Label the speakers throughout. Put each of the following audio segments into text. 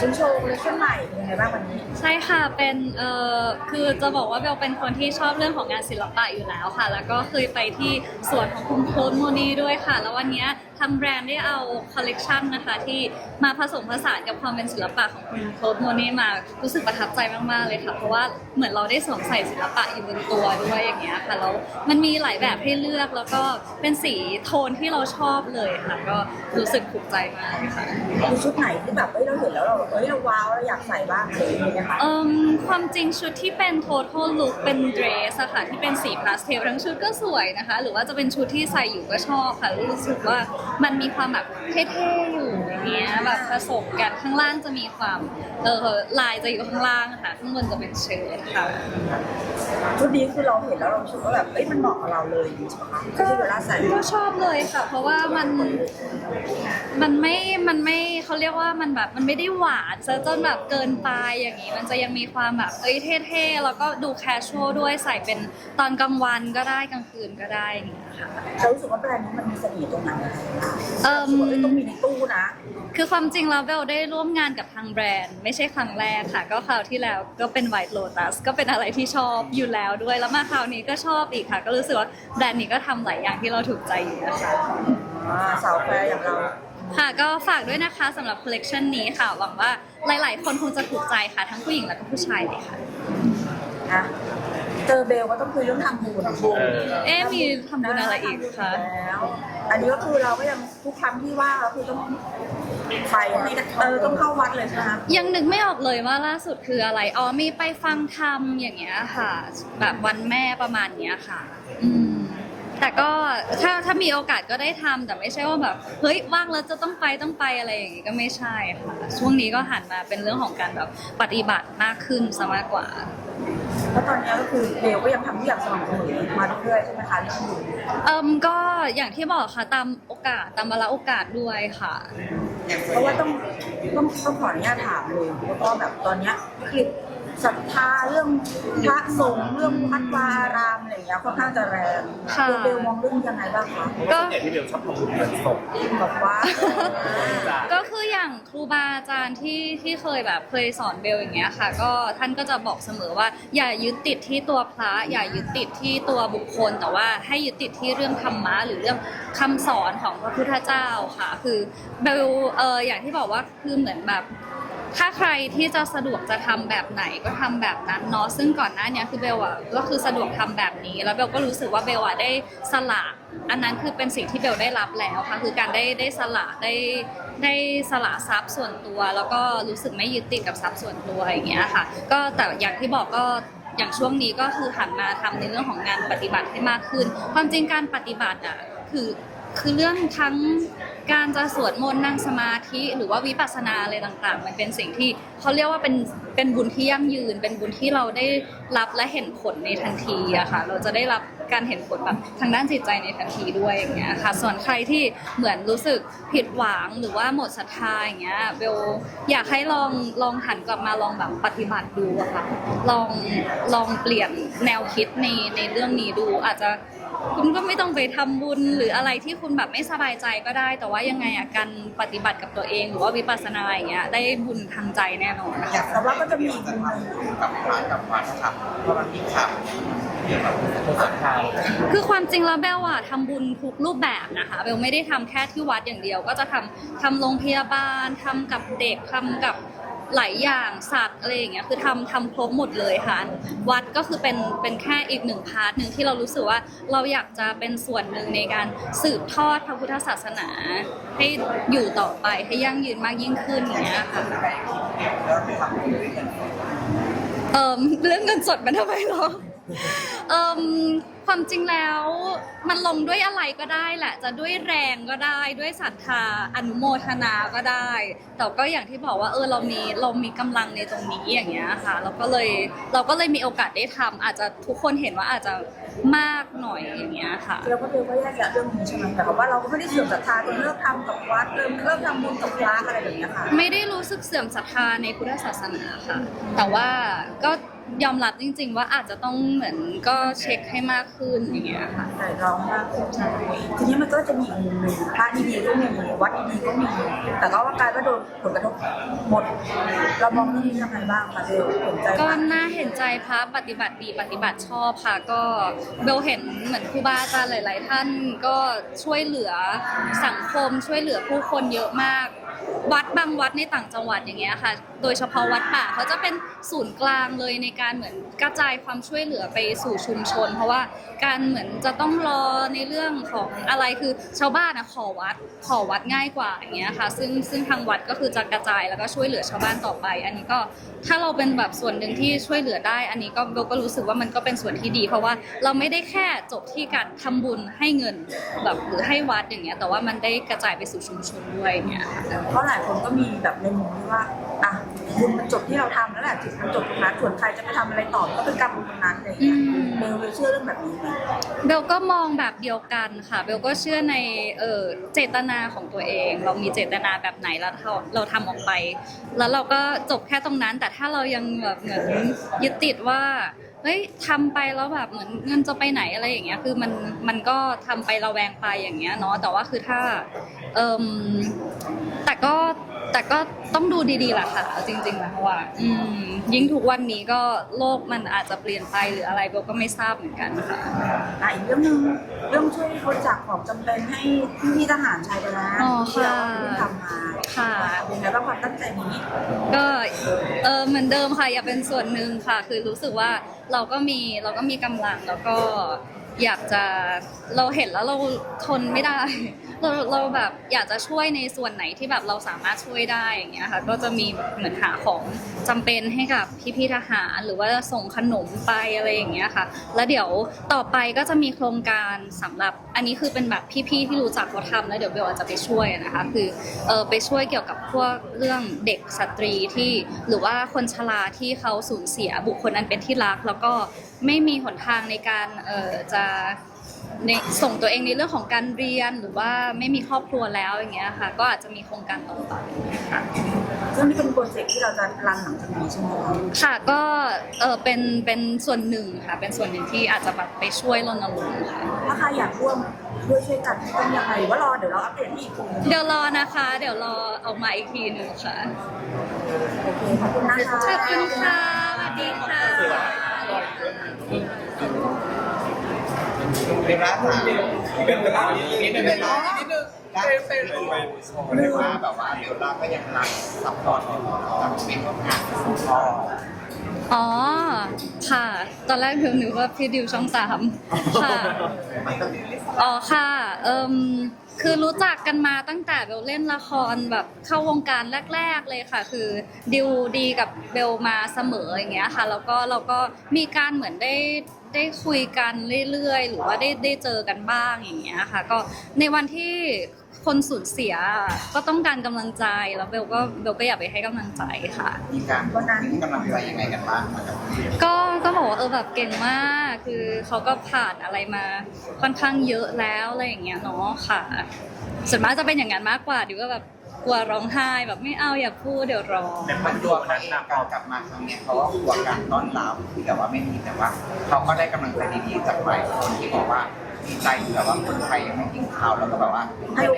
Speaker 1: ชิ้นโชว์คอลเลคชั่นใหม่เป็นยังไงบ้างวันนี้
Speaker 2: ใช่ค่ะ เป็น เอ่อ คือจะบอกว่าเบลเป็นคนที่ชอบเรื่องของงานศิลปะอยู่แล้วค่ะ แล้วก็เคยไปที่สวนของคุณโคลนโมนีด้วยค่ะ แล้ววันเนี้ยทางแบรนด์ได้เอาคอลเลกชันนะคะที่มาผสมผสานกับความเป็นศิลปะของคุณโคลนโมนีมา รู้สึกประทับใจมากๆเลยค่ะ เพราะว่าเหมือนเราได้สวมใส่ศิลปะอยู่บนตัวด้วยอย่างเงี้ยค่ะ แล้วมันมีหลายแบบให้เลือก แล้วก็เป็นสีโทนที่เราชอบเลยค่ะ ก็รู้สึกถูกใจมากเลยค่ะ
Speaker 1: มีชุดไหนที่แบบเอ้ยเราเห็นแล้วเราแบบเอ้ยเราว้าวเราอยากใส่บ้างอะไรอย่างเงี้ยไหมคะ
Speaker 2: เอ่มความจริงชุดที่เป็น total look เป็น dress อะค่ะที่เป็นสีพาสเทลทั้งชุดก็สวยนะคะ หรือว่าจะเป็นชุดที่ใส่อยู่ก็ชอบค่ะ รู้สึกว่ามันมีความแบบเท่ๆอยู่ แบบผสมกันข้างล่างจะมีความเออลายจะอยู่ข้างล่างค่ะข้างบนจะเป็นเชิ้ตค่ะ
Speaker 1: ชุดนี้คือเราเห็นแล้วเรารู้สึกว่าแบบเอ้ยมันเหมาะกับเราเลยใช่ไหมคะไม่ใช่เวลาใส่
Speaker 2: ก็ชอบเลยค่ะ เพราะว่ามันมันไม่มันไม่เขาเรียกว่ามันแบบมันไม่ได้หวานซะจนแบบเกินไปอย่างนี้ มันจะยังมีความแบบเอ้ยเท่ๆแล้วก็ดูแคชชวลด้วยใส่เป็นตอนกลางวันก็ได้กลางคืนก็ได้อย่างเงี้ยค่ะ
Speaker 1: เรารู้สึกว่าแบรนด์นี้มันมีเสน่ห์ตรงไหนอะ
Speaker 2: เอิ่ม
Speaker 1: รู้สึกว่าเอ้ยต้องมีในตู้นะ
Speaker 2: คือความจริงแล้วเบลได้ร่วมงานกับทางแบรนด์ ไม่ใช่ครั้งแรกค่ะ ก็คราวที่แล้วก็เป็น White Lotus ก็เป็นอะไรที่ชอบอยู่แล้วด้วยแล้วมาคราวนี้ก็ชอบอีกค่ะ ก็รู้สึกว่าแบรนด์นี้ก็ทำหลายอย่างที่เราถูกใจอยู่นะคะ
Speaker 1: อ่าสาวแฟร์อย่างเรา
Speaker 2: ค่ะ ก็ฝากด้วยนะคะสำหรับคอลเลกชันนี้ค่ะ หวังว่าหลาย ๆ คนคงจะถูกใจค่ะทั้งผู้หญิงและก็ผู้ชายเลยค่ะ
Speaker 1: นะ เจอเบลก็ต้องคุยเรื่องทำบุญ
Speaker 3: เออ
Speaker 2: เอ๊ะมีทำบุญอะไรอีกคะ
Speaker 1: แล้ว อันนี้ก็คือเราก็ยังทุกครั้งที่ว่าก็คือต้องไปให้เออต้องเข้าวัดเลยใช่ไหมคะ
Speaker 2: ยังนึกไม่ออกเลยว่าล่าสุดคืออะไร อ๋อมีไปฟังธรรมอย่างเงี้ยค่ะ แบบวันแม่ประมาณเนี้ยค่ะ อืม แต่ก็ถ้าถ้ามีโอกาสก็ได้ทำแต่ไม่ใช่ว่าแบบเฮ้ยว่างแล้วจะต้องไปต้องไปอะไรอย่างงี้ก็ไม่ใช่ค่ะ ช่วงนี้ก็หันมาเป็นเรื่องของการแบบปฏิบัติมากขึ้นซะมากกว่า
Speaker 1: แล้วตอนนี้ก็คือเบลก็ยังทำทุกอย่างสม่ำเสมอมาเรื่อยๆใช่ไหมคะเรื่องบุญ
Speaker 2: เอิมก็อย่างที่บอกค่ะตามโอกาสตามเวลาโอกาสด้วยค่ะ
Speaker 1: เพราะว่าต้องต้องต้องขออนุญาตถามเลยเพราะว่าแบบตอนเนี้ยคือ ศรัทธาเรื่องพระสงฆ์เรื่องวัดวาอารามอะไรอย่างเงี้ยค่อนข้างจะแรง
Speaker 2: ค่ะ
Speaker 1: เบลมองเรื่องยังไงบ้างคะ
Speaker 2: ก็
Speaker 3: ส่วนใหญ่ที่เบลชอบทำบุญเงินสด
Speaker 1: แบบว่า
Speaker 2: ก็คืออย่างครูบาอาจารย์ที่ที่เคยแบบเคยสอนเบลอย่างเงี้ยค่ะ ก็ท่านก็จะบอกเสมอว่า อย่ายึดติดที่ตัวพระ อย่ายึดติดที่ตัวบุคคล แต่ว่าให้ยึดติดที่เรื่องธรรมะหรือเรื่องคำสอนของพระพุทธเจ้าค่ะ คือเบลเอออย่างที่บอกว่าคือเหมือนแบบ ถ้าใครที่จะสะดวกจะทำแบบไหนก็ทำแบบนั้นเนาะซึ่งก่อนหน้านี้คือเบลอะก็คือสะดวกทำแบบนี้ แล้วเบลก็รู้สึกว่าเบลอะได้สละอันนั้นคือเป็นสิ่งที่เบลได้รับแล้วค่ะคือการได้ได้สละได้ได้สละทรัพย์ส่วนตัว แล้วก็รู้สึกไม่ยึดติดกับทรัพย์ส่วนตัวอย่างเงี้ยค่ะ ก็แต่อย่างที่บอกก็อย่างช่วงนี้ก็คือหันมาทำในเรื่องของงานปฏิบัติให้มากขึ้น ความจริงการปฏิบัติอะคือ คือเรื่องทั้งการจะสวดมนต์นั่งสมาธิหรือว่าวิปัสสนาอะไรต่างๆ มันเป็นสิ่งที่เขาเรียกว่าเป็นเป็นบุญที่ยั่งยืน เป็นบุญที่เราได้รับและเห็นผลในทันทีอะค่ะ เราจะได้รับ การเห็นผลแบบทางด้านจิตใจในทันทีด้วยอย่างเงี้ยค่ะ ส่วนใครที่เหมือนรู้สึกผิดหวังหรือว่าหมดศรัทธาอย่างเงี้ยเบลอยากให้ลองลองหันกลับมาลองแบบปฏิบัติดูอะค่ะลองลองเปลี่ยนแนวคิดในในเรื่องนี้ดูอาจจะคุณก็ไม่ต้องไปทำบุญหรืออะไรที่คุณแบบไม่สบายใจก็ได้ แต่ว่ายังไงอะการปฏิบัติกับตัวเองหรือว่าวิปัสสนาอย่างเงี้ยได้บุญทางใจแน่นอนนะคะ
Speaker 1: แต่ว่าก็จะมี
Speaker 3: กับพระกับวัดนะครับเพราะมันมีข่าว เกี่ยวกับคนศรัทธา
Speaker 2: คือความจริงแล้วเบลอะทำบุญทุกรูปแบบนะคะเบลไม่ได้ทำแค่ที่วัดอย่างเดียว ก็จะทำทำโรงพยาบาลทำกับเด็กทำกับหลายอย่างสัตว์อะไรอย่างเงี้ยคือทำทำครบหมดเลยค่ะ วัดก็คือเป็นเป็นแค่อีกหนึ่งพาร์ทหนึ่งที่เรารู้สึกว่าเราอยากจะเป็นส่วนหนึ่งในการสืบทอดพระพุทธศาสนา ให้อยู่ต่อไปให้ยั่งยืนมากยิ่งขึ้นอย่างเงี้ยค่ะ
Speaker 3: แล้วไปทำบุญด้วยเงินสด
Speaker 2: เอ่มเรื่องเงินสดมันทำไมเหรอ เอ่มความจริงแล้วมันลงด้วยอะไรก็ได้แหละ จะด้วยแรงก็ได้ด้วยศรัทธาอนุโมทนาก็ได้ แต่ก็อย่างที่บอกว่าเออเรามีเรามีกำลังในตรงนี้อย่างเงี้ยค่ะเราก็เลยเราก็เลยมีโอกาสได้ทำอาจจะทุกคนเห็นว่าอาจจะมากหน่อยอย่างเงี้ยค่ะ
Speaker 1: เราก็เบลก็แยกแยะเรื่องนี้ใช่ไหมแต่ว่าเราก็ไม่ได้เสื่อมศรัทธาจนเลิกทำกับวัดเลิกเลิกทำบุญกับพระอะไรแบบเนี้ยค่ะ
Speaker 2: ไม่ได้รู้สึกเสื่อมศรัทธาในพุทธศาสนาค่ะ แต่ว่าก็ ยอมรับจริง ๆ ว่าอาจจะต้องเหมือนก็เช็คให้มากขึ้นอย่างเงี้ยค่ะ
Speaker 1: แต่ร้องมากขึ้นใช่ทีนี้มันก็จะมีอีกมุมหนึ่งพระดีๆก็มีวัดดีๆก็มีแต่ก็ว่ากลายว่าโดนผลกระทบหมด เรามองเรื่องนี้ยังไงบ้างคะเบลสนใจ
Speaker 2: ก็
Speaker 1: มาก
Speaker 2: น่าเห็นใจพระปฏิบัติดีปฏิบัติชอบค่ะก็เบลเห็นเหมือนครูบาอาจารย์หลาย ๆ ท่านก็ช่วยเหลือสังคมช่วยเหลือผู้คนเยอะมาก วัดบางวัดในต่างจังหวัดอย่างเงี้ยค่ะ โดยเฉพาะวัดป่าเขาจะเป็นศูนย์กลางเลยในการเหมือนกระจายความช่วยเหลือไปสู่ชุมชน เพราะว่าการเหมือนจะต้องรอในเรื่องของอะไรคือชาวบ้านนะขอวัดขอวัดง่ายกว่าอย่างเงี้ยค่ะ ซึ่งซึ่งทางวัดก็คือจะกระจายแล้วก็ช่วยเหลือชาวบ้านต่อไป อันนี้ก็ถ้าเราเป็นแบบส่วนหนึ่งที่ช่วยเหลือได้ อันนี้ก็เบลก็รู้สึกว่ามันก็เป็นส่วนที่ดี เพราะว่าเราไม่ได้แค่จบที่การทำบุญให้เงินแบบหรือให้วัดอย่างเงี้ยแต่ว่ามันได้กระจายไปสู่ชุมชนด้วยเงี้ย
Speaker 1: เพราะหลายคนก็มีแบบในมุมที่ว่าอะบุญมันจบที่เราทำแล้วแหละจิตมันจบตรงนั้นส่วนใครจะไปทำอะไรต่อก็เป็นกรรมตรงนั้นอะไรอย่างเงี้ย
Speaker 2: อืม
Speaker 1: เบลเบลเชื่อเรื่องแบบนี้ไหม
Speaker 2: เบลก็มองแบบเดียวกันค่ะ เบลก็เชื่อในเออเจตนาของตัวเอง เรามีเจตนาแบบไหนแล้วเราเราทำออกไป แล้วเราก็จบแค่ตรงนั้น แต่ถ้าเรายังแบบเหมือนยึดติดว่า เฮ้ยทำไปแล้วแบบเหมือนเงินจะไปไหนอะไรอย่างเงี้ย คือมันมันก็ทำไประแวงไปอย่างเงี้ยเนาะแต่ว่าคือถ้าเอมแต่ก็แต่ก็ต้องดูดีๆแหละค่ะเอาจริงๆแล้วว่าอืมยิ่งทุกวันนี้ก็โลกมันอาจจะเปลี่ยนไปหรืออะไรเบลก็ไม่ทราบเหมือนกันค่ะ
Speaker 1: อะอีกเรื่องหนึ่งเรื่องช่วยบริจาคของจำเป็นให้พี่ๆทหารชายแดน
Speaker 2: อ๋อ
Speaker 1: ที่เรา
Speaker 2: ค่ะ
Speaker 1: เพิ่งทำมา
Speaker 2: ค่ะ
Speaker 1: เป็น ไงบ้างความตั้งใจนี้
Speaker 2: ก็เออเหมือนเดิมค่ะอยากเป็นส่วนหนึ่งค่ะ คือรู้สึกว่าเราก็มีเราก็มีกำลังแล้วก็อยากจะเราเห็นแล้วเราทนไม่ได้ เราเราแบบอยากจะช่วยในส่วนไหนที่แบบเราสามารถช่วยได้อย่างเงี้ยค่ะ ก็จะมีเหมือนหาของจำเป็นให้กับพี่ๆทหารหรือว่าส่งขนมไปอะไรอย่างเงี้ยค่ะ แล้วเดี๋ยวต่อไปก็จะมีโครงการสำหรับอันนี้คือเป็นแบบพี่ๆที่รู้จักเขาทำแล้วเดี๋ยวเบลอาจจะไปช่วยนะคะ คือเออไปช่วยเกี่ยวกับพวกเรื่องเด็กสตรีที่หรือว่าคนชราที่เขาสูญเสียบุคคลอันเป็นที่รัก แล้วก็ไม่มีหนทางในการเออจะ ในส่งตัวเองในเรื่องของการเรียนหรือว่าไม่มีครอบครัวแล้วอย่างเงี้ยค่ะ ก็อาจจะมีโครงการต่อไปค่ะ
Speaker 1: ซึ่งนี่เป็นโปรเจกต์ที่เราจะรันหลังจากนี้ใช่ไหมคะ
Speaker 2: ค่ะก็เออเป็นเป็นส่วนหนึ่งค่ะ เป็นส่วนหนึ่งที่อาจจะแบบไปช่วยรณรงค์ค่ะ
Speaker 1: ถ้าใครอยากร่วมด้วยช่วยกันต้องยังไงหรือว่ารอเดี๋ยวเราอัปเดตให้อีกทีนึง
Speaker 2: เดี๋ยวรอนะคะ เดี๋ยวรอออกมาอีกทีหนึ่งค่ะ
Speaker 1: โอเคขอบคุณนะคะ
Speaker 2: ขอบคุณค่ะสวัสดีค่ะ
Speaker 3: เรียกร้านถามเป็นเวลานิดนึงเป็นเวลานิดนึงเป็นเรียกว่าแบบว่าเดี๋ยวเราก็ยังรักซัพพอร์ตอยู่กับเป็นงานของพ่อ
Speaker 2: อ๋อ ค่ะ ตอนแรกเพิ่งนึกว่าพี่ดิวช่องสามค่ะอ๋อค่ะ เอิมคือรู้จักกันมาตั้งแต่เบลเล่นละครแบบเข้าวงการแรก ๆเลยค่ะ คือดิวดีกับเบลมาเสมออย่างเงี้ยค่ะ แล้วก็เราก็มีการเหมือนได้ ได้คุยกันเรื่อยๆ หรือว่าได้ได้เจอกันบ้างอย่างเงี้ยค่ะ ก็ในวันที่คนสูญเสียก็ต้องการกำลังใจแล้วเบลก็เบลก็อยากไปให้กำลังใจค่ะ
Speaker 3: มีการถึงกำลังใจยังไงกันบ้างมากับพี่
Speaker 2: ก็ก็บอกว่าเออแบบเก่งมากคือเขาก็ผ่านอะไรมาค่อนข้างเยอะแล้วอะไรอย่างเงี้ยเนาะค่ะส่วนมากจะเป็นอย่างนั้นมากกว่าดิวก็แบบ กลัวร้องไห้แบบไม่เอาอย่าพูดเดี๋ยวร้อง
Speaker 3: แต่มันตัวเขาเองการกลับมาครั้งเนี้ยเขาก็กลัวการต้อนรับที่แบบว่าไม่มีแต่ว่าเขาก็ได้กำลังใจดีๆจากหลายคนที่บอกว่าดีใจที่แบบว่าคนไทยยังไม่ทิ้งเขาแล้วก็แบบว่าให้โอ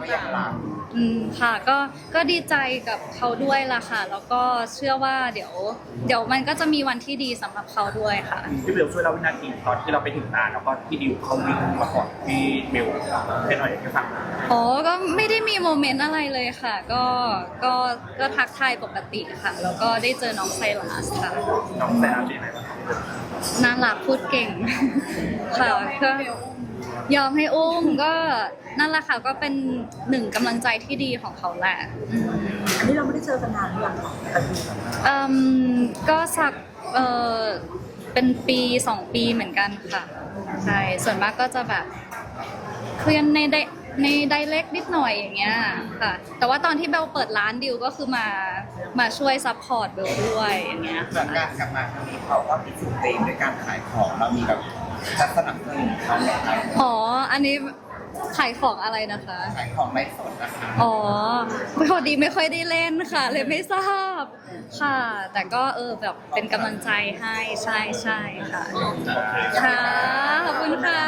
Speaker 3: ก็ยังรัก
Speaker 2: อืมค่ะก็ก็ดีใจกับเขาด้วยล่ะค่ะ แล้วก็เชื่อว่าเดี๋ยว เดี๋ยวมันก็จะมีวันที่ดีสำหรับเขาด้วยค่ะ
Speaker 4: พี่เบลช่วยเล่าวินาทีตอนที่เราไปถึงนานแล้วก็พี่ดิวเขาวิ่งมาก่อนพี่เบลให้หน่อยให้ฟัง
Speaker 2: อ๋อ ก็ไม่ได้มีโมเมนต์อะไรเลยค่ะ ก็ ก็ ก็ทักทายปกติค่ะ แล้วก็ได้เจอน้องไซรัสค่ะ
Speaker 4: น้องแซนเป็นยังไงบ้างครับ
Speaker 2: น่ารักพูดเก่ง ค่ะก็ ยอมให้อุ้มก็นั่นแหละค่ะก็เป็นหนึ่งกำลังใจที่ดีของเขาแหละอืม
Speaker 1: อันนี้เราไม่ได้เจอกันนานหรือยังคะแต่ดู
Speaker 2: เอิ่มก็สักเออเป็นปีสองปีเหมือนกันค่ะใช่ส่วนมากก็จะแบบคุยกันในไดในไดเล็กนิดหน่อยอย่างเงี้ยค่ะ แต่ว่าตอนที่เบลเปิดร้านดิวก็คือมามาช่วยซัพพอร์ตเบลด้วยอย่างเงี้ย
Speaker 3: เหมือนการกลับมาครั้งนี้เขาก็มีสุดเต็มด้วยการขายของเรามีแบบ จะสนับสนุนเขาไหมคะอ๋
Speaker 2: อ อันนี้ขายของอะไรนะคะ
Speaker 3: ขายของไม่สดนะคะ
Speaker 2: อ๋อพอดีไม่ค่อยได้เล่นค่ะ เลยไม่ทราบค่ะ แต่ก็เออแบบเป็นกำลังใจให้ใช่ใช่ค่ะ ค่ะ ขอบคุณค่ะ